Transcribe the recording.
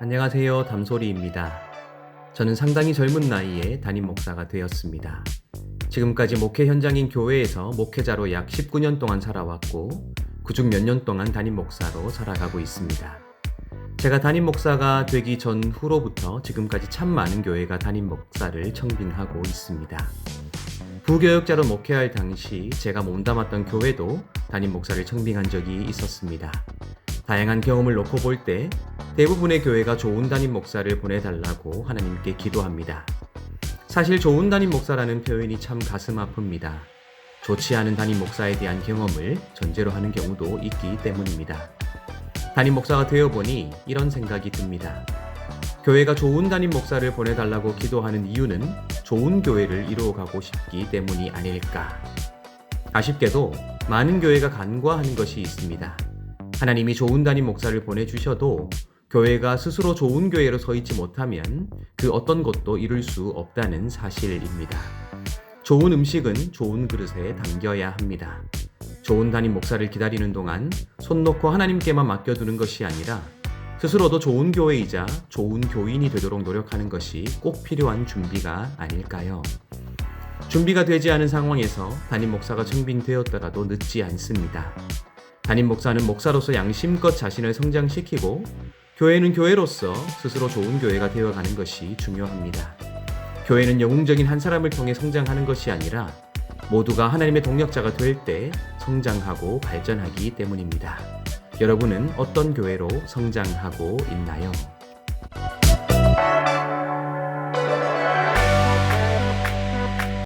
안녕하세요. 담소리입니다. 저는 상당히 젊은 나이에 담임 목사가 되었습니다. 지금까지 목회 현장인 교회에서 목회자로 약 19년 동안 살아왔고, 그중 몇 년 동안 담임 목사로 살아가고 있습니다. 제가 담임 목사가 되기 전후로부터 지금까지 참 많은 교회가 담임 목사를 청빙하고 있습니다. 부교역자로 목회할 당시 제가 몸담았던 교회도 담임 목사를 청빙한 적이 있었습니다. 다양한 경험을 놓고 볼 때 대부분의 교회가 좋은 담임 목사를 보내달라고 하나님께 기도합니다. 사실 좋은 담임 목사라는 표현이 참 가슴 아픕니다. 좋지 않은 담임 목사에 대한 경험을 전제로 하는 경우도 있기 때문입니다. 담임 목사가 되어보니 이런 생각이 듭니다. 교회가 좋은 담임 목사를 보내달라고 기도하는 이유는 좋은 교회를 이루어가고 싶기 때문이 아닐까. 아쉽게도 많은 교회가 간과하는 것이 있습니다. 하나님이 좋은 담임 목사를 보내주셔도 교회가 스스로 좋은 교회로 서 있지 못하면 그 어떤 것도 이룰 수 없다는 사실입니다. 좋은 음식은 좋은 그릇에 담겨야 합니다. 좋은 담임 목사를 기다리는 동안 손 놓고 하나님께만 맡겨두는 것이 아니라 스스로도 좋은 교회이자 좋은 교인이 되도록 노력하는 것이 꼭 필요한 준비가 아닐까요? 준비가 되지 않은 상황에서 담임 목사가 청빙되었더라도 늦지 않습니다. 담임 목사는 목사로서 양심껏 자신을 성장시키고 교회는 교회로서 스스로 좋은 교회가 되어가는 것이 중요합니다. 교회는 영웅적인 한 사람을 통해 성장하는 것이 아니라 모두가 하나님의 동력자가 될 때 성장하고 발전하기 때문입니다. 여러분은 어떤 교회로 성장하고 있나요?